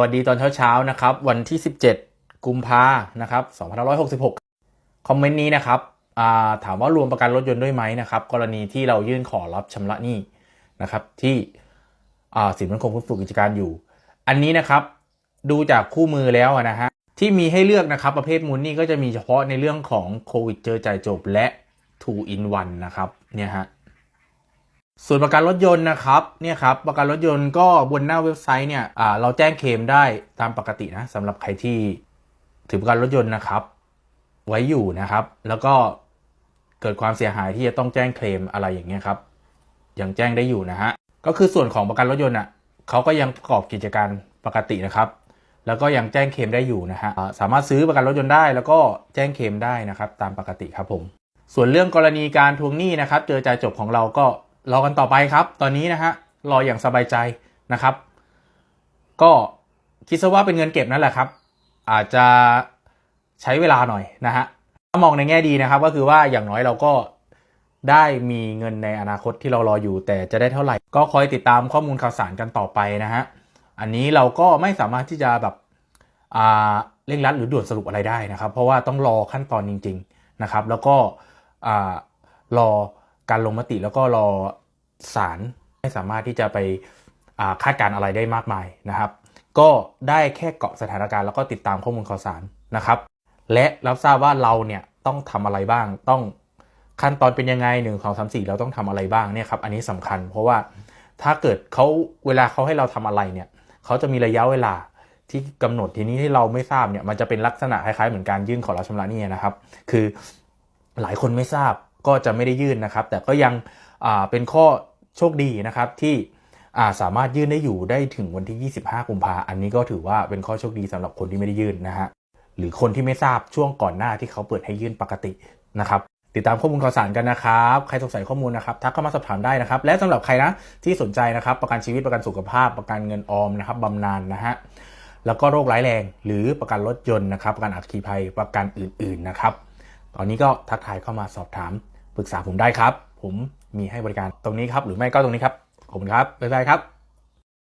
วัสดีตอนเช้าๆนะครับ วันที่ 17 กุมภานะครับ2566 คอมเมนต์นี้นะครับาถามว่ารวมประกันรถยนต์ด้วยไหมนะครับ กรณีที่เรายื่นขอรับชำระหนี้นะครับ ที่สินมั่นคงคุ้มฟูกิจการอยู่ อันนี้นะครับดูจากคู่มือแล้วนะฮะที่มีให้เลือกนะครับประเภทมูลนี้ก็จะมีเฉพาะในเรื่องของโควิดเจอจ่ายจบและ 2 in 1 นะครับเนี่ยฮะ ส่วนประกันรถยนต์นะครับเนี่ยครับประกันรถยนต์ก็บนหน้าเว็บไซต์เนี่ยเราแจ้งเคลมได้ตามปกตินะสำหรับใครที่ถือประกันรถยนต์นะครับ ไว้อยู่นะครับ แล้วก็เกิดความเสียหายที่จะต้องแจ้งเคลมอะไรอย่างเงี้ยครับยังแจ้งได้อยู่นะฮะก็คือส่วนของประกันรถยนต์อะเขาก็ยังประกอบกิจการปกตินะครับ แล้วก็ยังแจ้งเคลมได้อยู่นะฮะสามารถซื้อประกันรถยนต์ได้ แล้วก็แจ้งเคลมได้นะครับ ตามปกติครับผม ส่วนเรื่องกรณีการทวงหนี้นะครับ เจอจ่ายจบของเราก็ รอกันต่อไปครับ ตอนนี้นะฮะรออย่างสบายใจนะครับ ก็คิดซะว่าเป็นเงินเก็บนั่นแหละครับ อาจจะใช้เวลาหน่อยนะฮะถ้ามองในแง่ดีนะครับ ก็คือว่าอย่างน้อยเราก็ได้มีเงินในอนาคตที่เรารออยู่ แต่จะได้เท่าไหร่ ก็คอยติดตามข้อมูลข่าวสารกันต่อไปนะฮะอันนี้เราก็ไม่สามารถที่จะแบบอ่าเร่งรัดหรือด่วนสรุปอะไรได้นะครับ เพราะว่าต้องรอขั้นตอนจริง ๆนะครับ แล้วก็อ่ารอ การลงมติแล้วก็รอศาลไม่สามารถที่จะไปาคาดการณ์อะไรได้มากมายนะครับ ก็ได้แค่เกาะสถานการณ์แล้วก็ติดตามข้อมูลข่าวสารนะครับ และรับทราบว่าเราเนี่ยต้องทำอะไรบ้างต้องขั้นตอนเป็นยังไงหนึ่งสองสามสี่เราต้องทำอะไรบ้างเนี่ยครับอันนี้สำคัญ เพราะว่าถ้าเกิดเขาเวลาเขาให้เราทำอะไรเนี่ยเขาจะมีระยะเวลาที่กำหนดทีนี้ที่เราไม่ทราบเนี่ยมันจะเป็นลักษณะคล้ายๆเหมือนการยื่นขอรับชำระหนี้นะครับ คือหลายคนไม่ทราบ ก็จะไม่ได้ยื่นนะครับ แต่ก็ยังเป็นข้อโชคดีนะครับที่สามารถยื่นได้อยู่ได้ถึงวันที่ 25 กุมภาอันนี้ก็ถือว่าเป็นข้อโชคดีสำหรับคนที่ไม่ได้ยื่นนะฮะหรือคนที่ไม่ทราบช่วงก่อนหน้าที่เขาเปิดให้ยื่นปกตินะครับติดตามข้อมูลข่าวสารกันนะครับ ใครสงสัยข้อมูลนะครับทักเข้ามาสอบถามได้นะครับ และสำหรับใครนะที่สนใจนะครับ ประกันชีวิตประกันสุขภาพ ประกันเงินออมนะครับบำนาญนะฮะแล้วก็โรคร้ายแรง หรือประกันรถยนต์นะครับ ประกันอัคคีภัยประกันอื่น ๆนะครับ ตอนนี้ก็ทักทายเข้ามาสอบถาม ปรึกษาผมได้ครับ ผมมีให้บริการตรงนี้ครับ หรือไม่ก็ตรงนี้ครับ ขอบคุณครับบ๊ายบายครับ